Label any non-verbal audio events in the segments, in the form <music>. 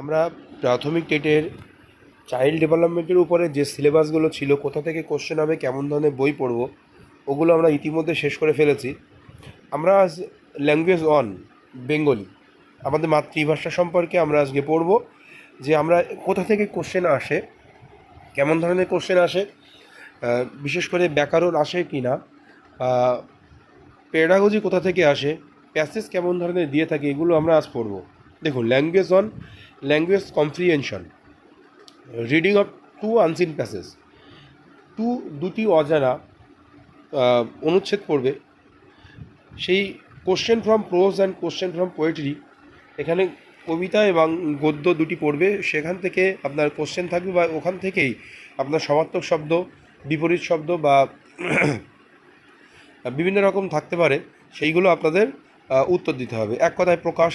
আমরা প্রাথমিক টেটের চাইল্ড ডেভেলপমেন্টের উপরে যে সিলেবাসগুলো ছিল, কোথা থেকে কোশ্চেন হবে, কেমন ধরনের বই পড়ব, ওগুলো আমরা ইতিমধ্যে শেষ করে ফেলেছি। আমরা আজ ল্যাঙ্গুয়েজ অন বেঙ্গলি আমাদের মাতৃভাষা সম্পর্কে আমরা আজকে পড়ব যে আমরা কোথা থেকে কোশ্চেন আসে, কেমন ধরনের কোশ্চেন আসে বিশেষ করে ব্যাকরণ আসে কি না পেডাগজি কোথা থেকে আসে প্যাসেজ কেমন ধরনের দিয়ে থাকে, এগুলো আমরা আজ পড়ব। দেখুন language on language comprehension reading of two unseen passage two দুটি অজানা অনুচ্ছেদ পড়বে। সেই question from prose and question from poetry এখানে কবিতা এবং গদ্য দুটি পড়বে। সেখান থেকে আপনার কোশ্চেন থাকবে বা ওখান থেকেই আপনার সমার্থক শব্দ, বিপরীত শব্দ বা <clears throat> বিভিন্ন রকম থাকতে পারে। সেইগুলো আপনাদের উত্তর দিতে হবে। এক কথায় প্রকাশ,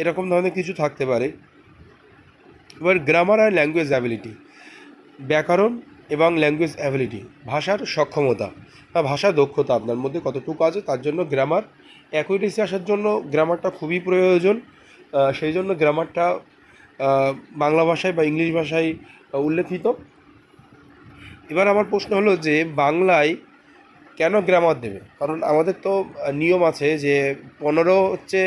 এরকম ধরনের কিছু থাকতে পারে। এবার গ্রামার আর ল্যাঙ্গুয়েজ অ্যাবিলিটি ব্যাকরণ এবং ল্যাঙ্গুয়েজ অ্যাবিলিটি ভাষার সক্ষমতা বা ভাষা দক্ষতা আপনার মধ্যে কতটুকু আছে তার জন্য গ্রামার অ্যাকুইটেসি আসার জন্য গ্রামারটা খুবই প্রয়োজন। সেই জন্য গ্রামারটা বাংলা ভাষায় বা ইংলিশ ভাষায় উল্লেখিত। এবার আমার প্রশ্ন হলো যে বাংলায় কেন গ্রামার দেবে? কারণ আমাদের তো নিয়ম আছে যে পনেরো হচ্ছে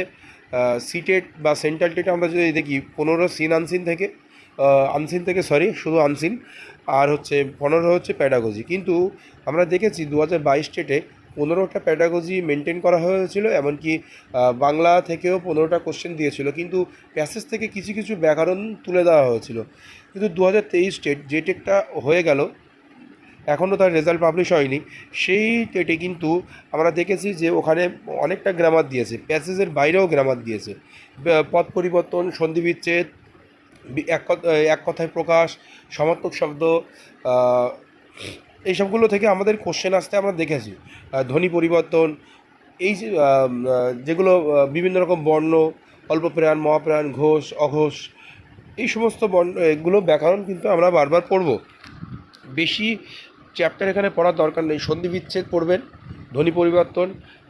সিটেট বা সেন্ট্রাল টেট আমরা যদি দেখি, পনেরো সিন আনসিন থেকে আনসিন থেকে সরি শুধু আনসিন। আর হচ্ছে পনেরো হচ্ছে প্যাডাগজি কিন্তু আমরা দেখেছি দু হাজার বাইশ স্টেটে পনেরোটা প্যাডাগজি মেনটেন করা হয়েছিল, এমনকি বাংলা থেকেও পনেরোটা কোশ্চেন দিয়েছিল। কিন্তু প্যাসেজ থেকে কিছু কিছু ব্যাকরণ তুলে দেওয়া হয়েছিল। কিন্তু দু হাজার তেইশ স্টেট যে টেটটা হয়ে গেল, এখনও তার রেজাল্ট পাবলিশ হয়নি। সেই টেটে কিন্তু আমরা দেখেছি যে ওখানে অনেকটা গ্রামার দিয়েছে। প্যাসেজের বাইরেও গ্রামার দিয়েছে। পথ পরিবর্তন সন্ধি বিচ্ছেদ বি- এক এক কথায় প্রকাশ, সমার্থক শব্দ এইসবগুলো থেকে আমাদের কোশ্চেন আসতে আমরা দেখেছি। ধ্বনি পরিবর্তন, এই যেগুলো বিভিন্ন রকম বর্ণ অল্পপ্রাণ মহাপ্রাণ, ঘোষ, অঘোষ, এই সমস্ত বর্ণ, এগুলো ব্যাকরণ কিন্তু আমরা বারবার পড়ব। বেশি চ্যাপ্টার এখানে পড়ার দরকার নেই। সন্ধি বিচ্ছেদ পড়বেন, ধ্বনি পরিবর্তন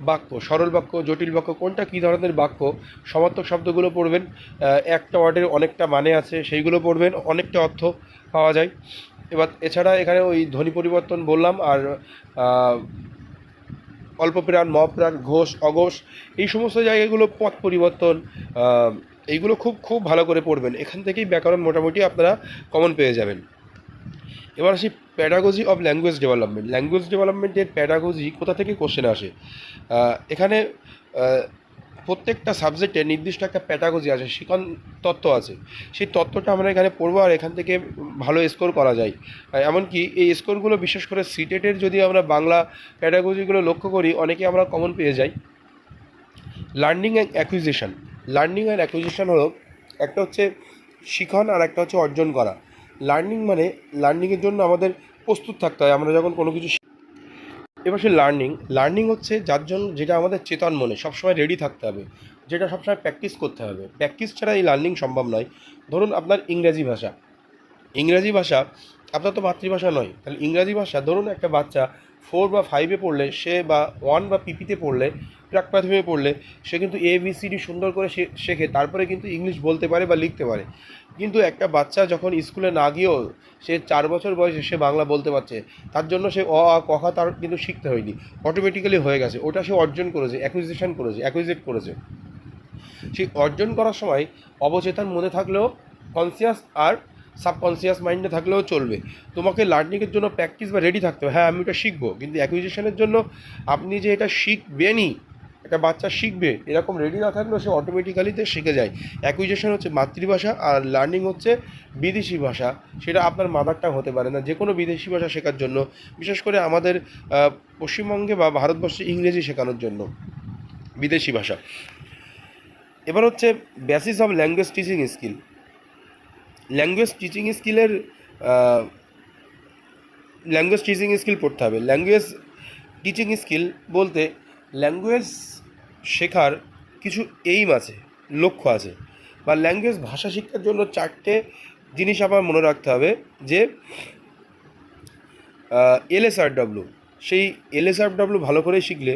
বাক্য, সরল বাক্য, জটিল বাক্য, কোনটা কী ধরনের বাক্য? সমার্থক শব্দগুলো পড়বেন একটা ওয়ার্ডের অনেকটা মানে আছে, সেইগুলো পড়বেন, অনেকটা অর্থ পাওয়া যায়। এবার এছাড়া এখানে ওই ধ্বনি পরিবর্তন বললাম, আর অল্পপ্রাণ মপ্রাণ ঘোষ, অঘোষ, এই সমস্ত জায়গাগুলো পথ পরিবর্তন এইগুলো খুব খুব ভালো করে পড়বেন। এখান থেকেই ব্যাকরণ মোটামুটি আপনারা কমন পেয়ে যাবেন। এবার আসি pedagogy of language development language ডেভেলপমেন্টের প্যাডাগজি কোথা থেকে কোশ্চেন আসে? এখানে প্রত্যেকটা সাবজেক্টে নির্দিষ্ট একটা প্যাডাগজি আছে শিখন তত্ত্ব আছে। সেই তত্ত্বটা আমরা এখানে পড়ব আর এখান থেকে ভালো স্কোর করা যায়। এমনকি এই স্কোরগুলো বিশেষ করে সিটেটের যদি আমরা বাংলা প্যাডাগজিগুলো লক্ষ্য করি, অনেকে আমরা কমন পেয়ে যাই। Learning and acquisition learning and acquisition হলো একটা হচ্ছে শিখন আর একটা হচ্ছে অর্জন করা। লার্নিং মানে লার্নিংয়ের জন্য আমাদের প্রস্তুত থাকতে হয়। আমরা যখন কোনো কিছু এবার সে লার্নিং লার্নিং হচ্ছে যার জন্য যেটা আমাদের চেতন মনে, সবসময় রেডি থাকতে হবে। যেটা সবসময় প্র্যাকটিস করতে হবে। প্র্যাকটিস ছাড়া এই লার্নিং সম্ভব নয়। ধরুন আপনার ইংরাজি ভাষা। ইংরাজি ভাষা আপনার তো মাতৃভাষা নয়। তাহলে ইংরাজি ভাষা, ধরুন একটা বাচ্চা ফোর বা ফাইভে পড়লে, সে বা ওয়ান বা পিপিতে পড়লে প্রাক প্রাথমিকে পড়লে সে কিন্তু এ বি সি ডি সুন্দর করে শেখে, তারপরে কিন্তু ইংলিশ বলতে পারে বা লিখতে পারে। কিন্তু একটা বাচ্চা যখন স্কুলে না গিয়েও সে চার বছর বয়সে সে বাংলা বলতে পারছে, তার জন্য সে অ, আ, ক, খ তার কিন্তু শিখতে হয়নি। অটোমেটিক্যালি হয়ে গেছে। ওটা সে অর্জন করেছে অ্যাকুইজিশন করেছে অ্যাকুইজেট করেছে। সেই অর্জন করার সময় অবচেতন মনে থাকলেও কনসিয়াস আর সাবকনসিয়াস মাইন্ডে থাকলেও চলবে। তোমাকে লার্নিংয়ের জন্য প্র্যাকটিস বা রেডি থাকতে হবে। হ্যাঁ আমি ওটা শিখব, কিন্তু অ্যাকুইজিশনের জন্য আপনি যে এটা শিখবেনই একটা বাচ্চা শিখবে, এরকম রেডি না থাকলেও সে অটোমেটিক্যালিতে শিখে যায়। অ্যাকুইজেশন হচ্ছে মাতৃভাষা আর লার্নিং হচ্ছে বিদেশি ভাষা। সেটা আপনার মাদার টাং হতে পারে না যে কোনো বিদেশি ভাষা শেখার জন্য, বিশেষ করে আমাদের পশ্চিমবঙ্গে বা ভারতবর্ষে ইংরেজি শেখানোর জন্য বিদেশি ভাষা। এবার হচ্ছে basis of language teaching skill language teaching স্কিলের ল্যাঙ্গুয়েজ টিচিং স্কিল পড়তে হবে। ল্যাঙ্গুয়েজ টিচিং স্কিল বলতে ল্যাঙ্গুয়েজ শেখার কিছু এইম আছে, লক্ষ্য আছে। বা ল্যাঙ্গুয়েজ ভাষা শিক্ষার জন্য চারটে জিনিস আমার মনে রাখতে হবে, যে এলএসআরডব্লিউ সেই এলএসআরডব্লিউ ভালো করে শিখলে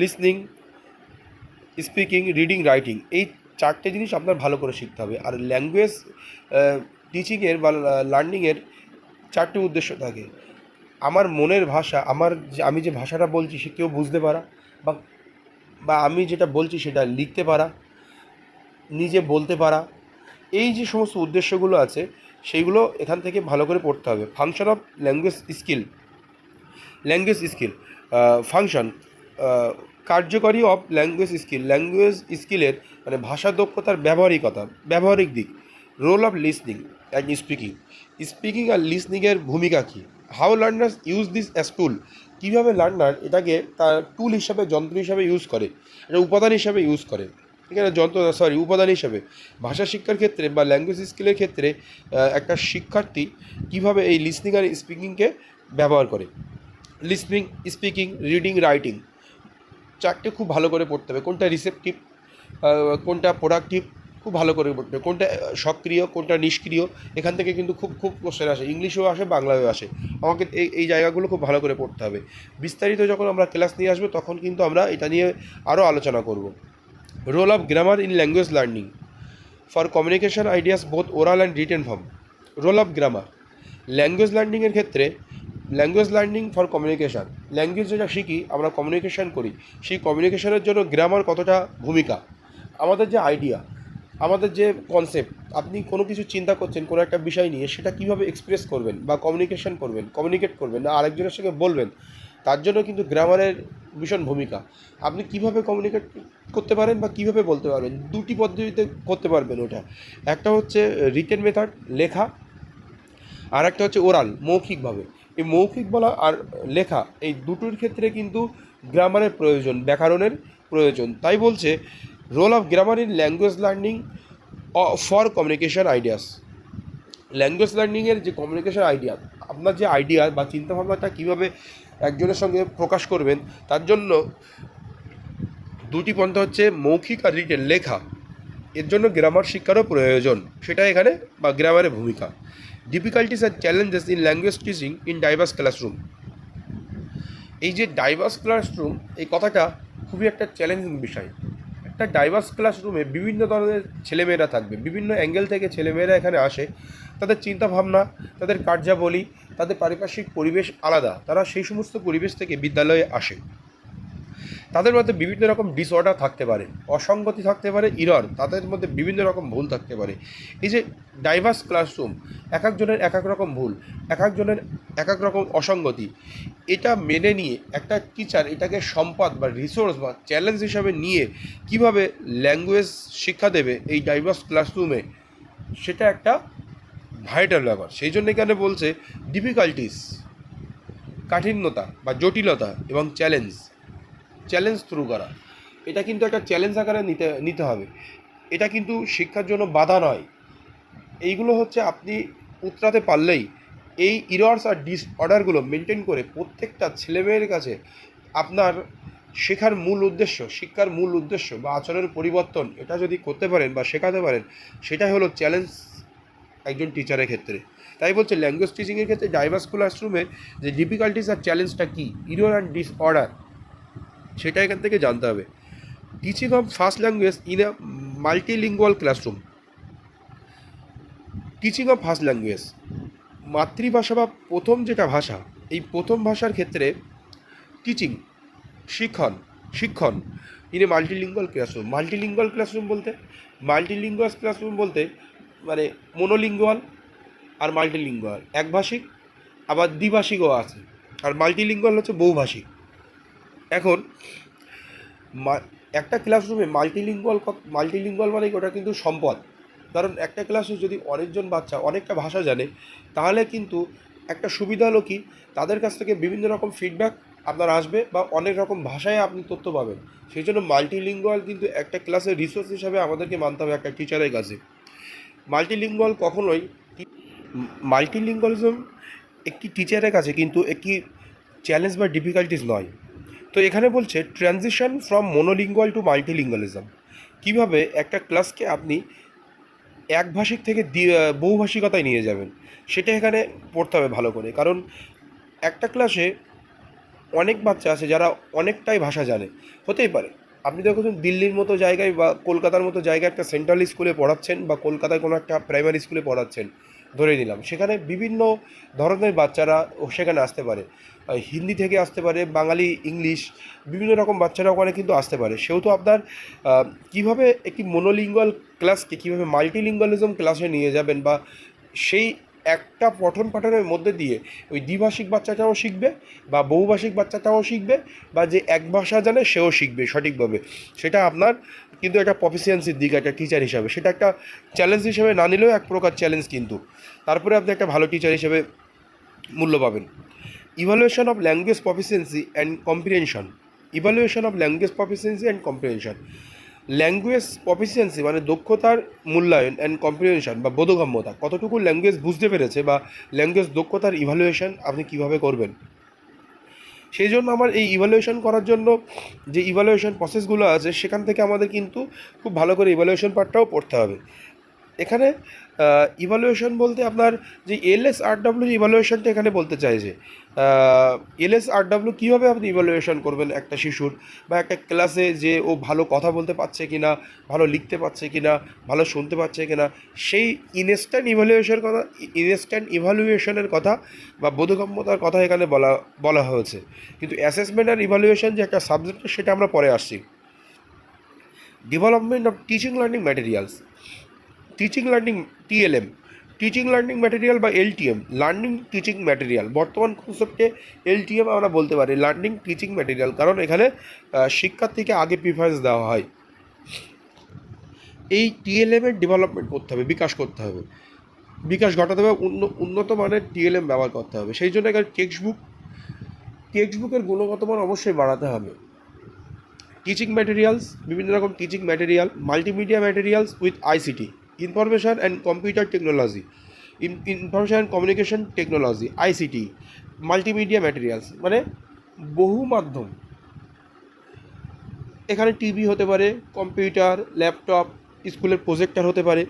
লিসনিং স্পিকিং রিডিং রাইটিং এই চারটে জিনিস আপনার ভালো করে শিখতে হবে। আর ল্যাঙ্গুয়েজ টিচিংয়ের বা লার্নিংয়ের চারটে উদ্দেশ্য থাকে। আমার মনের ভাষা, আমার যে আমি যে ভাষাটা বলছি সে কেউ বুঝতে পারা বা বা আমি যেটা বলছি সেটা লিখতে পারা, নিজে বলতে পারা, এই যে সমস্ত উদ্দেশ্যগুলো আছে, সেইগুলো এখান থেকে ভালো করে পড়তে হবে। Function of language skill language skill function কার্যকরী অফ ল্যাঙ্গুয়েজ স্কিল ল্যাঙ্গুয়েজ স্কিলের মানে ভাষা দক্ষতার ব্যবহারিকতা, ব্যবহারিক দিক role of listening and speaking speaking আর লিসনিংয়ের ভূমিকা কী? How learners use this as tool কীভাবে লার্নার এটাকে তার টুল হিসাবে, যন্ত্র হিসাবে ইউজ করে? এটা উপাদান হিসাবে ইউজ করে। এখানে যন্ত্র সরি উপাদান হিসাবে। ভাষা শিক্ষার ক্ষেত্রে বা ল্যাঙ্গুয়েজ স্কিলের ক্ষেত্রে একটা শিক্ষার্থী কীভাবে এই লিসনিং আর স্পিকিংকে ব্যবহার করে? লিসনিং স্পিকিং রিডিং রাইটিং চারটে খুব ভালো করে পড়তে হবে। কোনটা রিসেপটিভ কোনটা প্রোডাক্টিভ খুব ভালো করে কোনটা সক্রিয়, কোনটা নিষ্ক্রিয়, এখান থেকে কিন্তু খুব খুব কোশ্চেন আসে। ইংলিশেও আসে, বাংলায়ও আসে। আমাকে এই এই জায়গাগুলো খুব ভালো করে পড়তে হবে। বিস্তারিত যখন আমরা ক্লাস নিয়ে আসব, তখন কিন্তু আমরা এটা নিয়ে আরও আলোচনা করব। Role of grammar in language learning for communication ideas both oral and written form role of grammar language লার্নিংয়ের ক্ষেত্রে language learning for communication language যেটা শিখি, আমরা কমিউনিকেশান করি। সেই কমিউনিকেশনের জন্য গ্রামার কতটা ভূমিকা? আমাদের যে আইডিয়া আমাদের যে কনসেপ্ট আপনি কোনো কিছু চিন্তা করছেন, কোনো একটা বিষয় নিয়ে, সেটা কীভাবে এক্সপ্রেস করবেন বা কমিউনিকেশন করবেন কমিউনিকেট করবেন, না আরেকজনের সঙ্গে বলবেন, তার জন্য কিন্তু গ্রামারের ভীষণ ভূমিকা। আপনি কীভাবে কমিউনিকেট করতে পারেন বা কীভাবে বলতে পারবেন? দুটি পদ্ধতিতে করতে পারবেন ওটা। একটা হচ্ছে রিটেন মেথড লেখা, আর একটা হচ্ছে ওরাল মৌখিকভাবে। এই মৌখিক বলা আর লেখা, এই দুটোর ক্ষেত্রে কিন্তু গ্রামারের প্রয়োজন, ব্যাকরণের প্রয়োজন। তাই বলছে role of grammar in language learning for communication ideas language লার্নিংয়ের যে কমিউনিকেশন আইডিয়া আপনার যে আইডিয়া বা চিন্তাভাবনাটা কীভাবে একজনের সঙ্গে প্রকাশ করবেন, তার জন্য দুটি পন্থা হচ্ছে মৌখিক আর রিটেন লেখা। এর জন্য গ্রামার শিক্ষারও প্রয়োজন, সেটা এখানে বা গ্রামারের ভূমিকা। Difficulties R challenges in language teaching in diverse classroom এই যে ডাইভার্স ক্লাসরুম এই কথাটা খুবই একটা চ্যালেঞ্জিং বিষয়। একটা ডাইভার্স ক্লাসরুমে বিভিন্ন ধরনের ছেলেমেয়েরা থাকবে, বিভিন্ন অ্যাঙ্গেল থেকে ছেলেমেয়েরা এখানে আসে। তাদের চিন্তাভাবনা, তাদের কার্যাবলী, তাদের পারিপার্শ্বিক পরিবেশ আলাদা। তারা সেই সমস্ত পরিবেশ থেকে বিদ্যালয়ে আসে। তাদের মধ্যে বিভিন্ন রকম ডিসঅর্ডার থাকতে পারে, অসঙ্গতি থাকতে পারে, ইরর, তাদের মধ্যে বিভিন্ন রকম ভুল থাকতে পারে। এই যে ডাইভার্স ক্লাসরুম এক একজনের এক এক রকম ভুল, এক একজনের এক এক রকম অসঙ্গতি, এটা মেনে নিয়ে একটা টিচার এটাকে সম্পদ বা রিসোর্স বা চ্যালেঞ্জ হিসাবে নিয়ে কীভাবে ল্যাঙ্গুয়েজ শিক্ষা দেবে এই ডাইভার্স ক্লাসরুমে সেটা একটা ভাইটাল ব্যাপার। সেই জন্য এখানে বলছে ডিফিকাল্টিস কাঠিন্যতা বা জটিলতা এবং চ্যালেঞ্জ চ্যালেঞ্জ থ্রু করা। এটা কিন্তু একটা চ্যালেঞ্জ আকারে নিতে নিতে হবে। এটা কিন্তু শিক্ষার জন্য বাধা নয়। এইগুলো হচ্ছে আপনি উতরাতে পারলেই এই ইরর্স আর ডিসঅর্ডারগুলো মেনটেন করে প্রত্যেকটা ছেলেমেয়ের কাছে আপনার শেখার মূল উদ্দেশ্য, শিক্ষার মূল উদ্দেশ্য বা আচরণের পরিবর্তন এটা যদি করতে পারেন বা শেখাতে পারেন সেটাই হলো চ্যালেঞ্জ একজন টিচারের ক্ষেত্রে। তাই বলছে ল্যাঙ্গুয়েজ টিচিংয়ের ক্ষেত্রে ডাইভার্স ক্লাসরুমের যে ডিফিকাল্টিস আর চ্যালেঞ্জটা কী? ইরোর অ্যান্ড ডিসঅর্ডার সেটা এখান থেকে জানতে হবে। Teaching of first language in a multilingual classroom teaching of first language মাতৃভাষা বা প্রথম যেটা ভাষা, এই প্রথম ভাষার ক্ষেত্রে টিচিং শিক্ষণ শিক্ষণ in a multilingual classroom multilingual classroom বলতে মাল্টিলিঙ্গুয়াল ক্লাসরুম বলতে মানে মোনোলিঙ্গুয়াল আর মাল্টিলিঙ্গুয়াল একভাষিক, আবার দ্বিভাষিকও আছে। আর মাল্টিলিঙ্গুয়াল হচ্ছে বহুভাষিক। এখন একটা ক্লাসরুমে মাল্টিলিঙ্গুয়াল মাল্টিলিঙ্গুয়াল মানে ওটা কিন্তু সম্পদ। কারণ একটা ক্লাসে যদি অনেকজন বাচ্চা অনেকটা ভাষা জানে, তাহলে কিন্তু একটা সুবিধা হলো কি? তাদের কাছ থেকে বিভিন্ন রকম ফিডব্যাক আপনার আসবে বা অনেক রকম ভাষায় আপনি তথ্য পাবেন। সেই জন্য মাল্টিলিঙ্গুয়াল কিন্তু একটা ক্লাসের রিসোর্স হিসাবে আমাদেরকে মানতে হবে একটা টিচারের কাছে। মাল্টিলিঙ্গুয়াল কখনোই মাল্টিলিঙ্গুয়ালিজম একটি টিচারের কাছে কিন্তু একটি চ্যালেঞ্জ বা ডিফিকাল্টিস নয়। তো এখানে বলছে transition from monolingual to multilingualism কীভাবে একটা ক্লাসকে আপনি একভাষিক থেকে বহুভাষিকতায় নিয়ে যাবেন, সেটা এখানে পড়তে হবে ভালো করে। কারণ একটা ক্লাসে অনেক বাচ্চা আছে যারা অনেকটাই ভাষা জানে। হতেই পারে। আপনি দেখুন দিল্লির মতো জায়গায় বা কলকাতার মতো জায়গায় একটা সেন্ট্রাল স্কুলে পড়াচ্ছেন বা কলকাতায় কোনো একটা প্রাইমারি স্কুলে পড়াচ্ছেন। ধরে নিলাম। সেখানে বিভিন্ন ধরনের বাচ্চারা সেখানে আসতে পারে। হিন্দি থেকে আসতে পারে, বাঙালি, ইংলিশ, বিভিন্ন রকম বাচ্চারা ওখানে কিন্তু আসতে পারে। সেহেতু আপনার কীভাবে একটি মনোলিঙ্গুয়াল ক্লাসকে কীভাবে মাল্টিলিঙ্গুয়ালিজম ক্লাসে নিয়ে যাবেন বা সেই একটা পঠন পাঠনের মধ্যে দিয়ে ওই দ্বিভাষিক বাচ্চাটাও শিখবে বা বহুভাষিক বাচ্চাটাও শিখবে বা যে এক ভাষা জানে সেও শিখবে সঠিকভাবে। সেটা আপনার কিন্তু একটা প্রফিসিয়েন্সির দিক, একটা টিচার হিসাবে। সেটা একটা চ্যালেঞ্জ হিসেবে না নিলেও এক প্রকার চ্যালেঞ্জ কিন্তু। তারপরে আপনি একটা ভালো টিচার হিসেবে মূল্য পাবেন। Evaluation of language proficiency and comprehension evaluation of language proficiency and comprehension language proficiency মানে দক্ষতার মূল্যায়ন অ্যান্ড কম্প্রিহেনশন বা বোধগম্যতা, কতটুকু ল্যাঙ্গুয়েজ বুঝতে পেরেছে বা ল্যাঙ্গুয়েজ দক্ষতার ইভালুয়েশন আপনি কীভাবে করবেন? সেই জন্য আমার এই ইভালুয়েশন করার জন্য যে ইভালুয়েশন প্রসেসগুলো আছে, সেখান থেকে আমাদের কিন্তু খুব ভালো করে ইভালুয়েশন পার্টটাও পড়তে হবে। এখানে ইভালুয়েশন বলতে আপনার যে এলএস আর ডাব্লিউ ইভ্যালুয়েশনটা এখানে বলতে চাইছে এলএস আর ডাব্লিউ কীভাবে আপনি ইভালুয়েশন করবেন একটা শিশুর বা একটা ক্লাসে যে ও ভালো কথা বলতে পারছে কি না ভালো লিখতে পারছে কি না ভালো শুনতে পাচ্ছে কি না সেই ইনস্ট্যান্ট ইভালুয়েশন কথা ইনস্ট্যান্ট ইভালুয়েশনের কথা বা বোধগম্যতার কথা এখানে বলা বলা হয়েছে। কিন্তু অ্যাসেসমেন্ট আর ইভালুয়েশন যে একটা সাবজেক্ট সেটা আমরা পরে আসছি। Development of teaching learning materials teaching learning TLM teaching learning material বা এলটিএম লার্নিং টিচিং ম্যাটেরিয়াল বর্তমান কনসেপ্টে এলটিএম আমরা বলতে পারি লার্নিং টিচিং ম্যাটেরিয়াল কারণ এখানে শিক্ষার্থীকে আগে প্রিফারেন্স দেওয়া হয়। এই টিএলএম এর ডেভেলপমেন্ট করতে হবে, বিকাশ করতে হবে। বিকাশ ঘটাতে হবে, উন্ন- উন্নত মানের টিএলএম ব্যবহার করতে হবে। সেই জন্য এখানে টেক্সট বুক বুকের গুণগত মান অবশ্যই বাড়াতে হবে। টিচিং ম্যাটেরিয়ালস বিভিন্ন রকম teaching material multimedia materials with ICT information and computer technology information and communication technology, ICT, multimedia materials মানে বহু মাধ্যম। এখানে টিভি হতে পারে, কম্পিউটার, ল্যাপটপ, স্কুলের প্রজেক্টর হতে পারে।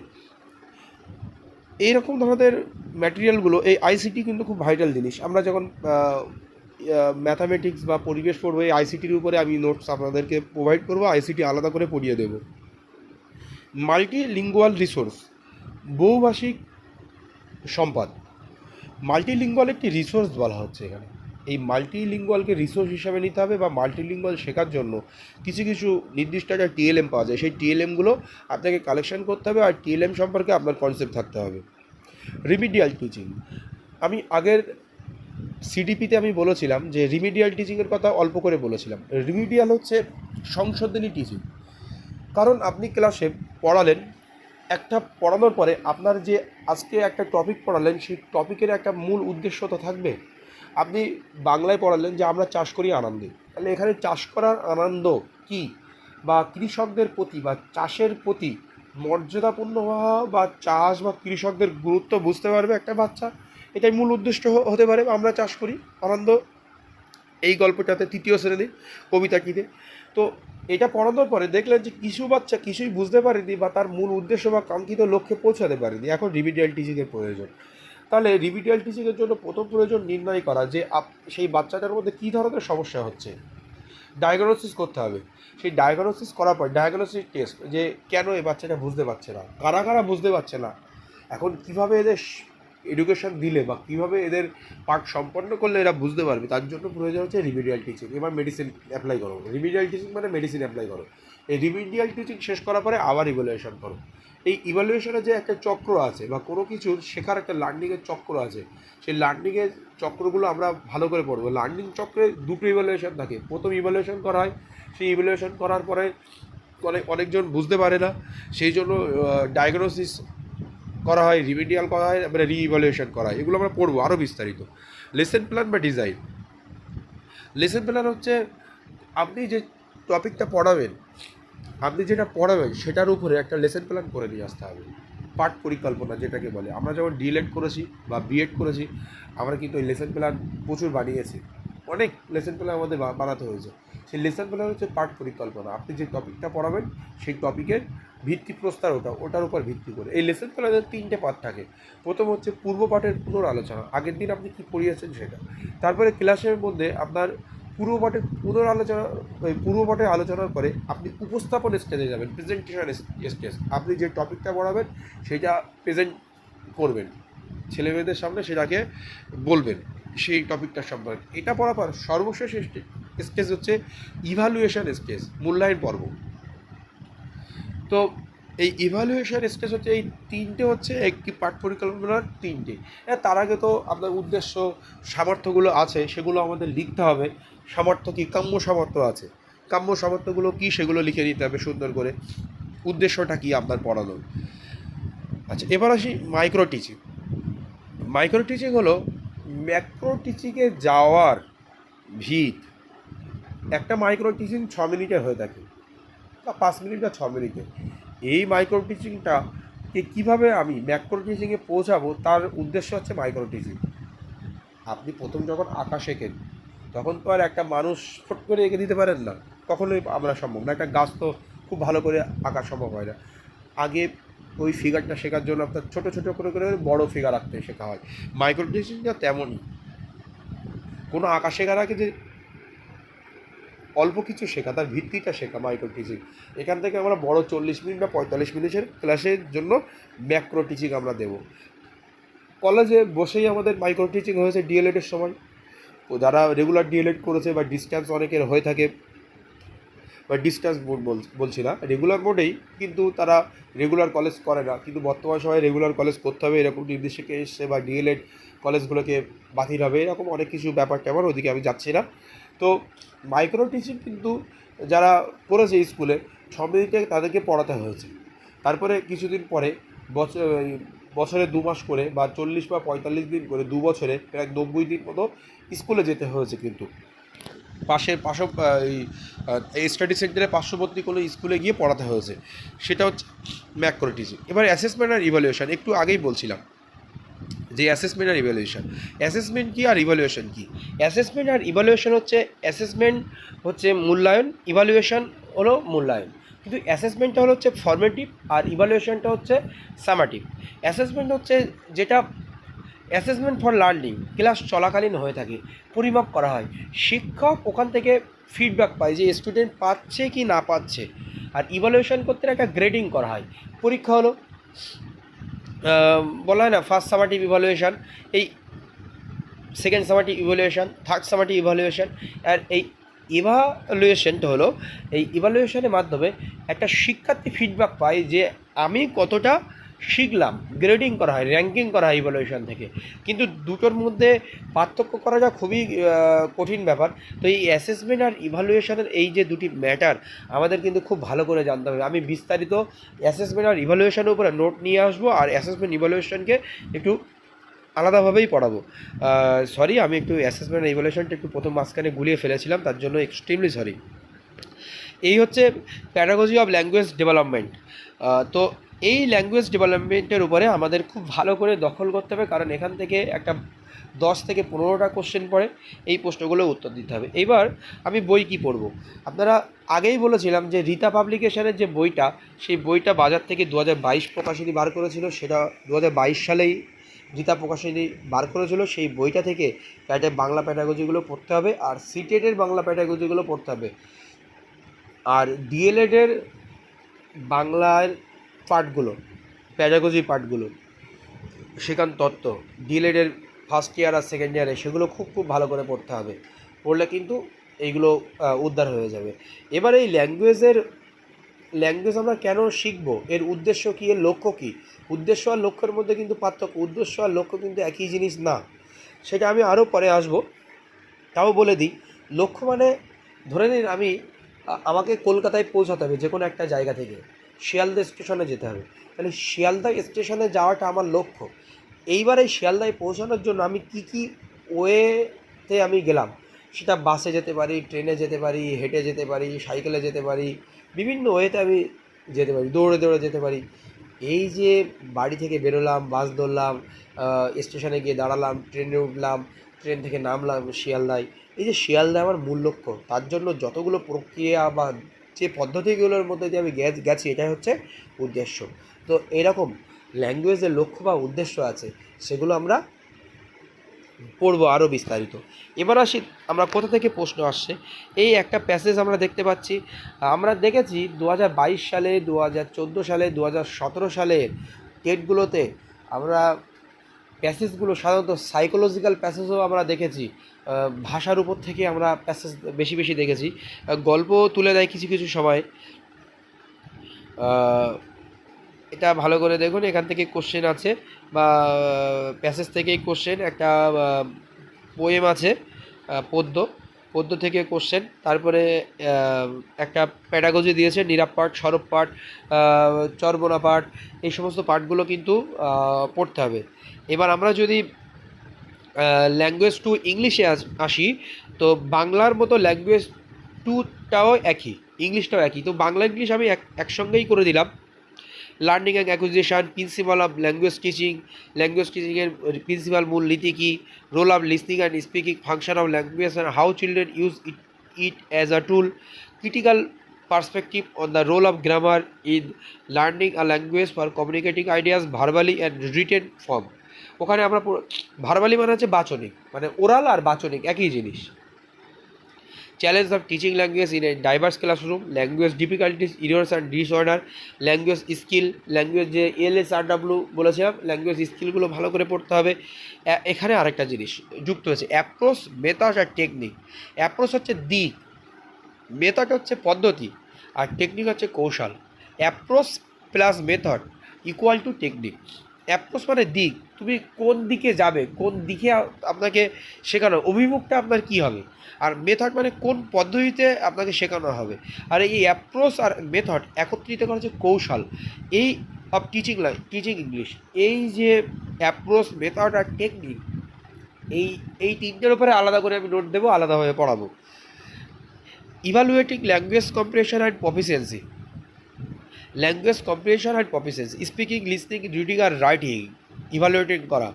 এইরকম ধরনের ম্যাটেরিয়ালগুলো, এই আইসিটি কিন্তু খুব ভাইটাল জিনিস। আমরা যখন ম্যাথামেটিক্স বা পরিবেশ পড়ব, এই আইসিটির উপরে আমি নোটস আপনাদেরকে প্রোভাইড করব, আইসিটি আলাদা করে পড়িয়ে দেবো। মাল্টি লিঙ্গুয়াল রিসোর্স, বহুভাষিক সম্পদ। মাল্টিলিঙ্গুয়াল একটি রিসোর্স বলা হচ্ছে এখানে। এই মাল্টিলিঙ্গুয়ালকে রিসোর্স হিসাবে নিতে হবে বা মাল্টিলিঙ্গুয়াল শেখার জন্য কিছু কিছু নির্দিষ্ট একটা টিএলএম পাওয়া যায়। সেই টিএলএমগুলো আপনাকে কালেকশন করতে হবে আর টিএলএম সম্পর্কে আপনার কনসেপ্ট থাকতে হবে। রিমিডিয়াল টিচিং আমি আগের সিডিপিতে আমি বলেছিলাম যে রিমিডিয়াল টিচিংয়ের কথা অল্প করে বলেছিলাম। রিমিডিয়াল হচ্ছে সংশোধনী টিচিং কারণ আপনি ক্লাসে পড়ালেন, একটা পড়ানোর পরে আপনার যে আজকে একটা টপিক পড়ালেন, সেই টপিকের একটা মূল উদ্দেশ্য তো থাকবে। আপনি বাংলায় পড়ালেন যে আমরা চাষ করি আনন্দে। তাহলে এখানে চাষ করার আনন্দ কি? বা কৃষকদের প্রতি বা চাষের প্রতি মর্যাদাপূর্ণ হওয়া বা চাষ বা কৃষকদের গুরুত্ব বুঝতে পারবে একটা বাচ্চা? এটাই মূল উদ্দেশ্য হতে পারে, আমরা চাষ করি আনন্দ। এই গল্পটাতে তৃতীয় শ্রেণির কবিতাটিতে তো এটা পড়ানোর পরে দেখলেন যে কিছু বাচ্চা কিছুই বুঝতে পারেনি বা তার মূল উদ্দেশ্য বা কাঙ্ক্ষিত লক্ষ্যে পৌঁছাতে পারেনি। এখন রিমিডিয়াল টিচিংয়ের প্রয়োজন। তাহলে রিমিডিয়াল টিচিংয়ের জন্য প্রথম প্রয়োজন নির্ণয় করা যে আপ, সেই বাচ্চাটার মধ্যে কী ধরনের সমস্যা হচ্ছে। ডায়াগনোসিস করতে হবে। সেই ডায়াগনোসিস করার পর ডায়াগনোসিস টেস্ট যে কেন এই বাচ্চাটা বুঝতে পারছে না? কারা কারা বুঝতে পারছে না? এখন কীভাবে এদের এডুকেশন দিলে বা কীভাবে এদের পাঠ সম্পন্ন করলে এরা বুঝতে পারবে, তার জন্য প্রয়োজন হচ্ছে রিমিডিয়াল টিচিং এবার মেডিসিন অ্যাপ্লাই করো। রিমিডিয়াল টিচিং মানে মেডিসিন অ্যাপ্লাই করো। এই রিমিডিয়াল টিচিং শেষ করার পরে আবার ইভ্যালুয়েশন করো। এই ইভ্যালুয়েশনের যে একটা চক্র আছে বা কোনো কিছুর শেখার একটা লার্নিংয়ের চক্র আছে, সেই লার্নিংয়ের চক্রগুলো আমরা ভালো করে পড়ব। লার্নিং চক্রে দুটো ইভ্যালুয়েশন থাকে। প্রথম ইভ্যালুয়েশন করা হয়, সেই ইভ্যালুয়েশন করার পরে অনেক, অনেকজন বুঝতে পারে না। সেই জন্য ডায়াগনোসিস করা হয় রিমিডিয়াল করা হয় মানে রিইভ্যালুয়েশন করা হয়। এগুলো আমরা পড়ব আরও বিস্তারিত। লেসন প্ল্যান বা ডিজাইন লেসন প্ল্যান হচ্ছে, আপনি যে টপিকটা পড়াবেন, আপনি যেটা পড়াবেন, সেটার উপরে একটা লেসন প্ল্যান করে নিয়ে আসতে হবে। পাঠ পরিকল্পনা, যেটাকে বলে। আমরা যখন ডিএলএড করেছি বা বিএড করেছি, আমরা কিন্তু ওই লেসন প্ল্যান প্রচুর বানিয়েছি। অনেক লেসন প্ল্যান আমাদের বানাতে হয়েছে। সেই লেসন প্ল্যান হচ্ছে পাঠ পরিকল্পনা। আপনি যে টপিকটা পড়াবেন, সেই টপিকের ভিত্তি প্রস্তার ওটা, ওটার উপর ভিত্তি করে। এই লেসন প্ল্যানের তিনটে পাঠ থাকে। প্রথম হচ্ছে পূর্ব পাঠের পুনর আলোচনা আগের দিন আপনি কী পড়িয়েছেন সেটা। তারপরে ক্লাসের মধ্যে আপনার পূর্বপাঠে পুনরালোচনা ওই পূর্বপাঠে আলোচনার পরে আপনি উপস্থাপন স্টেজে যাবেন প্রেজেন্টেশন স্টেজ আপনি যে টপিকটা পড়াবেন, সেটা প্রেজেন্ট করবেন। ছেলেমেয়েদের সামনে সেটাকে বলবেন, সেই টপিকটার সম্পর্কে। এটা পড়ার পর সর্বশেষ স্টেজ হচ্ছে ইভালুয়েশন স্টেজ মূল্যায়ন পর্ব। তো এই ইভালুয়েশন স্টেজ হচ্ছে এই তিনটে হচ্ছে একটি পাঠ পরিকল্পনার তিনটে। হ্যাঁ তার আগে তো আপনার উদ্দেশ্য, সামর্থ্যগুলো আছে, সেগুলো আমাদের লিখতে হবে। সামর্থ্য কী? কাম্য সামর্থ্য আছে। কাম্য সামর্থ্যগুলো কী, সেগুলো লিখে নিতে হবে সুন্দর করে। উদ্দেশ্যটা কী আপনার পড়ানোর? আচ্ছা এবার আসি মাইক্রো টিচিং মাইক্রো টিচিং হলো ম্যাক্রো টিচিংয়ে যাওয়ার ভিত। একটা মাইক্রো টিচিং ছ মিনিটে হয়ে থাকে। বা পাঁচ মিনিট বা ছ মিনিটে। এই মাইক্রো টিচিংটা কে কীভাবে আমি ম্যাক্রো টিচিংয়ে পৌঁছাবো তার উদ্দেশ্য হচ্ছে মাইক্রো টিচিং আপনি প্রথম যখন আঁকা শেখেন, তখন তো আর একটা মানুষ ফট করে এঁকে দিতে পারেন না। কখনোই আমরা সম্ভব না। একটা গাছ তো খুব ভালো করে আঁকা সম্ভব হয় না। আগে ওই ফিগারটা শেখার জন্য আপনার ছোটো ছোটো করে করে বড় ফিগার আঁকতে শেখা হয়। মাইক্রো টিচিংটা তেমনই। কোনো আঁকা শেখার আগে যে অল্প কিছু শেখা, তার ভিত্তিটা শেখা মাইক্রো টিচিং এখান থেকে আমরা বড় চল্লিশ মিনিট বা পঁয়তাল্লিশ মিনিটের ক্লাসের জন্য ম্যাক্রো টিচিং আমরা দেবো। কলেজে বসেই আমাদের মাইক্রো টিচিং হয়েছে ডিএলএডের সময়। যারা রেগুলার ডিএলএড করেছে বা ডিস্ট্যান্স অনেকের হয়ে থাকে, বা ডিস্ট্যান্স মোড বলছি না রেগুলার মোডেই কিন্তু তারা রেগুলার কলেজ করে না। কিন্তু বর্তমান সময়ে রেগুলার কলেজ করতে হবে, এরকম নির্দেশকে এসছে বা ডিএলএড কলেজগুলোকে বাতিল হবে, এরকম অনেক কিছু ব্যাপার ট্যাপার ওদিকে আমি যাচ্ছি না। তো মাইক্রো টিচিং কিন্তু যারা করেছে স্কুলে ছ মিনিটে তাদেরকে পড়াতে হয়েছে। তারপরে কিছুদিন পরে বছর বছরে দু মাস করে বা চল্লিশ বা পঁয়তাল্লিশ দিন করে দু বছরে প্রায় নব্বই দিন মতো স্কুলে যেতে হয়েছে কিন্তু। পাশের পাশ এই এই স্টাডি সেন্টারে পার্শ্ববর্তী কোনো স্কুলে গিয়ে পড়াতে হয়েছে। সেটা হচ্ছে ম্যাক্রো টিচিং এবার অ্যাসেসমেন্ট আর ইভ্যালুয়েশন একটু আগেই বলছিলাম। যে অ্যাসেসমেন্ট আর ইভ্যালুয়েশন অ্যাসেসমেন্ট কী আর ইভ্যালুয়েশন কী? অ্যাসেসমেন্ট আর ইভ্যালুয়েশন হচ্ছে অ্যাসেসমেন্ট হচ্ছে মূল্যায়ন ইভ্যালুয়েশন হলো মূল্যায়ন। কিন্তু অ্যাসেসমেন্টটা হলো হচ্ছে ফর্মেটিভ আর ইভ্যালুয়েশনটা হচ্ছে সামাটিভ অ্যাসেসমেন্ট হচ্ছে যেটা অ্যাসেসমেন্ট ফর লার্নিং ক্লাস চলাকালীন হয়ে থাকে, পরিমাপ করা হয়। শিক্ষক ওখান থেকে ফিডব্যাক পায় যে স্টুডেন্ট পাচ্ছে কি না পাচ্ছে। আর ইভ্যালুয়েশন করতে একটা গ্রেডিং করা হয়। পরীক্ষা হলো। বলা হয় না ফার্স্ট সামাটিভ ইভালুয়েশান এই second summative evaluation third summative evaluation আর এই ইভালুয়েশানটা হলো, এই ইভালুয়েশনের মাধ্যমে একটা শিক্ষার্থী ফিডব্যাক পায় যে আমি কতটা শিখলাম গ্রেডিং করা হয় র্যাঙ্কিং করা হয় ইভ্যালুয়েশন থেকে। কিন্তু দুটোর মধ্যে পার্থক্য করা যা খুবই কঠিন ব্যাপার। তো এই অ্যাসেসমেন্ট আর ইভ্যালুয়েশনের এই যে দুটি ম্যাটার আমাদের কিন্তু খুব ভালো করে জানতে হবে। আমি বিস্তারিত অ্যাসেসমেন্ট আর ইভ্যালুয়েশনের উপরে নোট নিয়ে আসব আর অ্যাসেসমেন্ট ইভ্যালুয়েশনকে একটু আলাদাভাবেই পড়াবো। সরি আমি একটু অ্যাসেসমেন্ট ইভ্যালুয়েশনটা একটু প্রথম মাঝখানে গুলিয়ে ফেলেছিলাম, তার জন্য এক্সট্রিমলি সরি এই হচ্ছে প্যাডাগজি অফ ল্যাঙ্গুয়েজ ডেভেলপমেন্ট তো এই ল্যাঙ্গুয়েজ ডেভেলপমেন্টের উপরে আমাদের খুব ভালো করে দখল করতে হবে, কারণ এখান থেকে একটা দশ থেকে পনেরোটা কোশ্চেন পড়ে, এই প্রশ্নগুলো উত্তর দিতে হবে। এবার আমি বই কি পড়ব? আপনারা আগেই বলেছিলাম যে রীতা পাবলিকেশনের যে বইটা, সেই বইটা বাজার থেকে দু হাজার বাইশ প্রকাশনী বার করেছিল, সেটা দু হাজার বাইশ সালেই রীতা প্রকাশনী বার করেছিল, সেই বইটা থেকে প্যাটে, বাংলা প্যাটাগজিগুলো পড়তে হবে, আর সিটেটের বাংলা প্যাটাগজিগুলো পড়তে হবে। আর ডিএলএডের বাংলার পাঠগুলো প্যাডাগজি পার্টগুলো শ্রীকান্ত তত্ত্ব ডিএলএডের ফার্স্ট ইয়ার আর সেকেন্ড ইয়ারে সেগুলো খুব খুব ভালো করে পড়তে হবে। পড়লে কিন্তু এইগুলো উদ্ধার হয়ে যাবে। এবার এই ল্যাঙ্গুয়েজের ল্যাঙ্গুয়েজ আমরা কেন শিখব? এর উদ্দেশ্য কী? এর লক্ষ্য কী? উদ্দেশ্য আর লক্ষ্যের মধ্যে কিন্তু পার্থক্য। উদ্দেশ্য আর লক্ষ্য কিন্তু একই জিনিস না। সেটা আমি আরও পরে আসব। তাও বলে দিই, লক্ষ্য মানে ধরে নিন আমি আমাকে কলকাতায় পৌঁছাতে হবে যে কোনো একটা জায়গা থেকে। শিয়ালদা স্টেশনে যেতে হবে। তাহলে শিয়ালদা স্টেশনে যাওয়াটা আমার লক্ষ্য। এইবার এই শিয়ালদায় পৌঁছানোর জন্য আমি কি কি ওয়েতে আমি গেলাম? সেটা বাসে যেতে পারি, ট্রেনে যেতে পারি, হেঁটে যেতে পারি, সাইকেলে যেতে পারি, বিভিন্ন ওয়েতে আমি যেতে পারি, দৌড়ে দৌড়ে যেতে পারি। এই যে বাড়ি থেকে বেরোলাম, বাস ধরলাম স্টেশনে গিয়ে দাঁড়ালাম, ট্রেনে উঠলাম, ট্রেন থেকে নামলাম শিয়ালদায়। এই যে শিয়ালদা আমার মূল লক্ষ্য, তার জন্য যতগুলো প্রক্রিয়া বা যে পদ্ধতিগুলোর মধ্যে দিয়ে আমি গেছি এটাই হচ্ছে উদ্দেশ্য। তো এরকম ল্যাঙ্গুয়েজের লক্ষ্য বা উদ্দেশ্য আছে, সেগুলো আমরা পড়ব আরও বিস্তারিত। এবার আসি, আমরা কোথা থেকে প্রশ্ন আসছে? এই একটা প্যাসেজ আমরা দেখতে পাচ্ছি, আমরা দেখেছি দু হাজার বাইশ সালে দু হাজার চোদ্দ সালে দু সালের টেটগুলোতে আমরা প্যাসেজগুলো সাধারণত সাইকোলজিক্যাল প্যাসেজও আমরা দেখেছি ভাষার উপর থেকে আমরা প্যাসেজ বেশি বেশি দেখেছি। গল্প তুলে দেয় কিছু কিছু সময় এটা ভালো করে দেখুন, এখান থেকে কোশ্চেন আছে বা প্যাসেজ থেকেই কোশ্চেন একটা পোয়েম আছে পদ্য। পদ্য থেকে কোশ্চেন তারপরে একটা প্যাডাগজি দিয়েছে, নীরাব পাঠ, সরব পাঠ চর্বনা পাঠ, এই সমস্ত পাঠগুলো কিন্তু পড়তে হবে। এবার আমরা যদি ল্যাঙ্গুয়েজ টু ইংলিশে আসি তো বাংলার মতো ল্যাঙ্গুয়েজ টুটাও একই ইংলিশটাও একই, তো বাংলা ইংলিশ আমি এক, একসঙ্গেই করে দিলাম। Learning and acquisition principal of language teaching language টিচিংয়ের principal মূল নীতি কী? Role of listening and speaking function of language and how children use it it as a tool critical perspective on the role of grammar in learning a language for communicating ideas verbally and written form ওখানে আমরা verbally মানে হচ্ছে বাচনিক মানে oral আর বাচনিক, একই জিনিস। Challenge of teaching language in a diverse classroom language difficulties errors and disorder language skill language যে L S R W বলেছিলাম ল্যাঙ্গুয়েজ স্কিলগুলো ভালো করে পড়তে হবে। এখানে আরেকটা জিনিস যুক্ত হয়েছে। অ্যাপ্রোচ মেথড আর টেকনিক অ্যাপ্রোচ হচ্ছে দিক। মেথড হচ্ছে পদ্ধতি। আর টেকনিক হচ্ছে কৌশল। Approach plus method equal to technique approach মানে দিক, তুমি কোন দিকে যাবে, কোন দিকে আপনাকে শেখানো, অভিমুখটা আপনার কী হবে? আর মেথড মানে কোন পদ্ধতিতে আপনাকে শেখানো হবে? আর এই অ্যাপ্রোচ আর মেথড একত্রিত করা হচ্ছে কৌশল, এই অফ টিচিং লাই টিচিং ইংলিশ এই যে অ্যাপ্রোচ মেথড আর টেকনিক এই এই তিনটের উপরে আলাদা করে আমি নোট দেবো, আলাদাভাবে পড়াবো। Evaluating language comprehension and proficiency language comprehension and proficiency speaking listening reading R writing evaluating করা।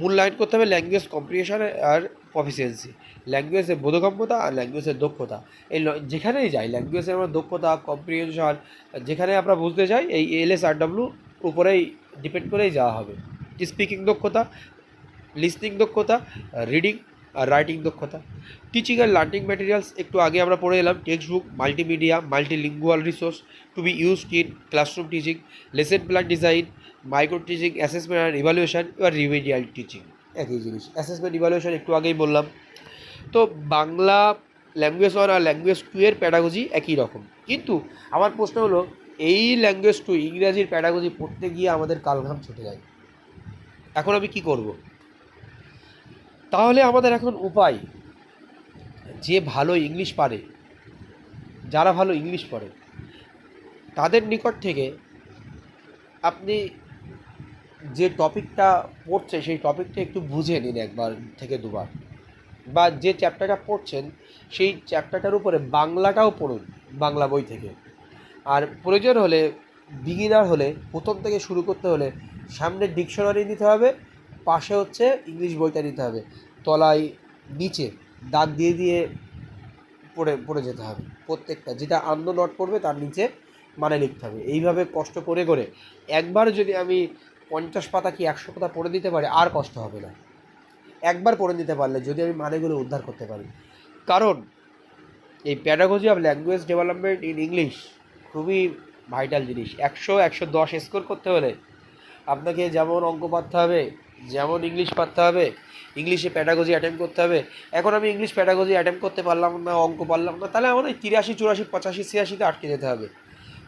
মূল্যায়ন করতে হবে ল্যাঙ্গুয়েজ কম্প্রিহেশন আর প্রফিসিয়েন্সি ল্যাঙ্গুয়েজের বোধগম্যতা আর ল্যাঙ্গুয়েজের দক্ষতা। এই যেখানেই যাই ল্যাঙ্গুয়েজের আমরা দক্ষতা কম্প্রিহেনশন যেখানে আমরা বুঝতে চাই, এই এলএস আর ডাব্লু উপরেই ডিপেন্ড করেই যাওয়া হবে। স্পিকিং দক্ষতা লিসনিং দক্ষতা রিডিং আর রাইটিং দক্ষতা। টিচিং অ্যান্ড লার্নিং ম্যাটেরিয়ালস একটু আগে আমরা পড়ে এলাম text book multimedia multilingual resource to be used in classroom teaching lesson plan design micro teaching assessment and evaluation এবার রিমিডিয়াল টিচিং একই জিনিস। অ্যাসেসমেন্ট ইভালুয়েশন একটু আগেই বললাম। তো বাংলা ল্যাঙ্গুয়েজ ওয়ান আর ল্যাঙ্গুয়েজ টু এর প্যাডাগজি একই রকম। কিন্তু আমার প্রশ্ন হলো, এই ল্যাঙ্গুয়েজ টু ইংরাজির প্যাডাগজি পড়তে গিয়ে আমাদের কালঘাম ছুটে যায়। এখন আমি কি করব? তাহলে আমাদের এখন উপায়। যে ভালো ইংলিশ পারে, যারা ভালো ইংলিশ পড়ে, তাদের নিকট থেকে আপনি যে টপিকটা পড়ছে, সেই টপিকটা একটু বুঝে নিন একবার থেকে দুবার। বা যে চ্যাপ্টারটা পড়ছেন, সেই চ্যাপ্টারটার উপরে বাংলাটাও পড়ুন, বাংলা বই থেকে। আর প্রয়োজন হলে বিগিনার হলে, প্রথম থেকে শুরু করতে হলে সামনে ডিকশনারি নিতে হবে, পাশে হচ্ছে ইংলিশ বইটা নিতে হবে। তলায়, নিচে দাগ দিয়ে দিয়ে পড়ে পড়ে যেতে হবে প্রত্যেকটা। যেটা আন্দ নট পড়বে তার নিচে মানে লিখতে হবে। এইভাবে কষ্ট করে করে একবার যদি আমি পঞ্চাশ পাতা কি একশো পাতা পড়ে দিতে পারি, আর কষ্ট হবে না। একবার পড়ে দিতে পারলে যদি আমি মানেগুলো উদ্ধার করতে পারি। কারণ এই pedagogy of language development in English খুবই ভাইটাল জিনিস। একশো একশো দশ স্কোর করতে হলে আপনাকে যেমন অঙ্ক পারতে হবে, যেমন ইংলিশ পারতে হবে ইংলিশে প্যাডাগজি অ্যাটেম্প করতে হবে। এখন আমি ইংলিশ প্যাডাগজি অ্যাটেম্প করতে পারলাম না, অঙ্ক পারলাম না, তাহলে আমার ওই তিরাশি, চুরাশি, পঁচাশি, ছিয়াশিতে আটকে যেতে হবে।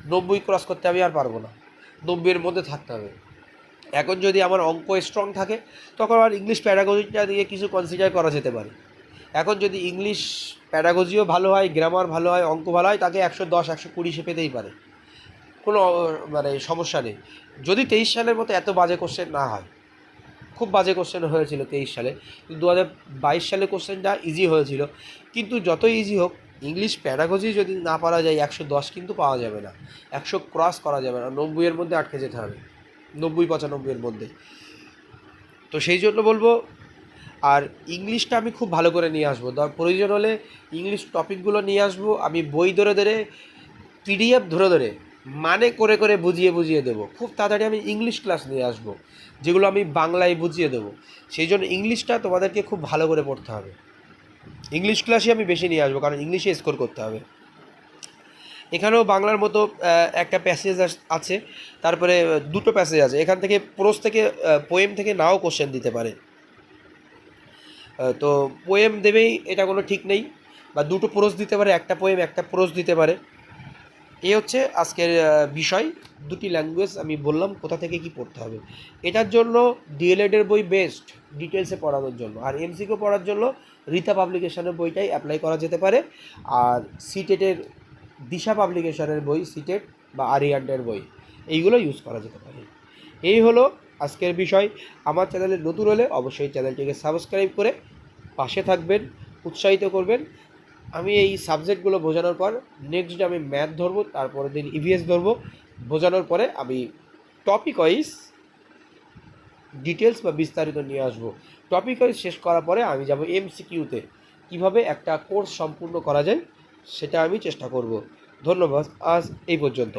নব্বই ক্রস করতে আমি আর পারব না। নব্বইয়ের মধ্যে থাকতে হবে। এখন যদি আমার অঙ্ক স্ট্রং থাকে, তখন আর ইংলিশ প্যাডাগজিটা দিয়ে কিছু কনসিডার করা যেতে পারে। এখন যদি ইংলিশ প্যাডাগজিও ভালো হয় গ্রামার ভালো হয়, অঙ্ক ভালো হয়, তাকে একশো দশ, একশো কুড়ি সে পেতেই পারে। কোনো মানে সমস্যা নেই। যদি তেইশ সালের মতো এত বাজে কোশ্চেন না হয় খুব বাজে কোশ্চেন হয়েছিল তেইশ সালে। দু হাজার বাইশ সালে কোশ্চেনটা ইজি হয়েছিল। কিন্তু যত ইজি হোক ইংলিশ প্যাডাগজি যদি না পারা যায়, একশো দশ কিন্তু পাওয়া যাবে না। একশো ক্রস করা যাবে না। নব্বইয়ের মধ্যে আটকে যেতে হবে। নব্বই পঁচানব্বইয়ের মধ্যে। তো সেই জন্য বলব, আর ইংলিশটা আমি খুব ভালো করে নিয়ে আসব। দর প্রয়োজন হলে ইংলিশ টপিকগুলো নিয়ে আসব। আমি বই ধরে ধরে পিডিএফ ধরে ধরে মানে করে করে বুঝিয়ে বুঝিয়ে দেবো। খুব তাড়াতাড়ি আমি ইংলিশ ক্লাস নিয়ে আসব, যেগুলো আমি বাংলায় বুঝিয়ে দেবো। সেই জন্য ইংলিশটা তোমাদেরকে খুব ভালো করে পড়তে হবে। ইংলিশ ক্লাসই আমি বেশি নিয়ে আসব, কারণ ইংলিশে স্কোর করতে হবে। এখানেও বাংলার মতো একটা প্যাসেজ আছে, তারপরে দুটো প্যাসেজ আছে। এখান থেকে প্রোস থেকে পোয়েম থেকে নাও কোশ্চেন দিতে পারে। তো পোয়েম দেবেই, এটা কোনো ঠিক নেই। বা দুটো প্রোস দিতে পারে, একটা পোয়েম একটা প্রোস দিতে পারে। এই হচ্ছে আজকের বিষয়। দুটি ল্যাঙ্গুয়েজ আমি বললাম, কোথা থেকে কি পড়তে হবে। এটার জন্য ডিএলএডের বই বেস্ট ডিটেলসে পড়ানোর জন্য। আর এমসিকিউ পড়ার জন্য রীতা পাবলিকেশনের বইটাই অ্যাপ্লাই করা যেতে পারে। আর সিটেটের দিশা পাবলিকেশনের বই সিটেট বা আরিয়ান্ডের বই, এইগুলো ইউজ করা যেতে পারে। এই হলো আজকের বিষয়। আমার চ্যানেলে নতুন হলে অবশ্যই চ্যানেলটিকে সাবস্ক্রাইব করে পাশে থাকবেন, উৎসাহিত করবেন। আমি এই সাবজেক্টগুলো বোঝানোর পর নেক্সট ডে আমি ম্যাথ ধরবো, তারপরের দিন ইভিএস ধরবো। বোঝানোর পরে আমি টপিক ওয়াইজ ডিটেলস বা বিস্তারিত নিয়ে আসব। টপিক ওয়াইজ শেষ করার পরে আমি যাব এমসিকিউতে কীভাবে একটা কোর্স সম্পূর্ণ করা যায়, সেটা আমি চেষ্টা করব। ধন্যবাদ, আজ এই পর্যন্ত।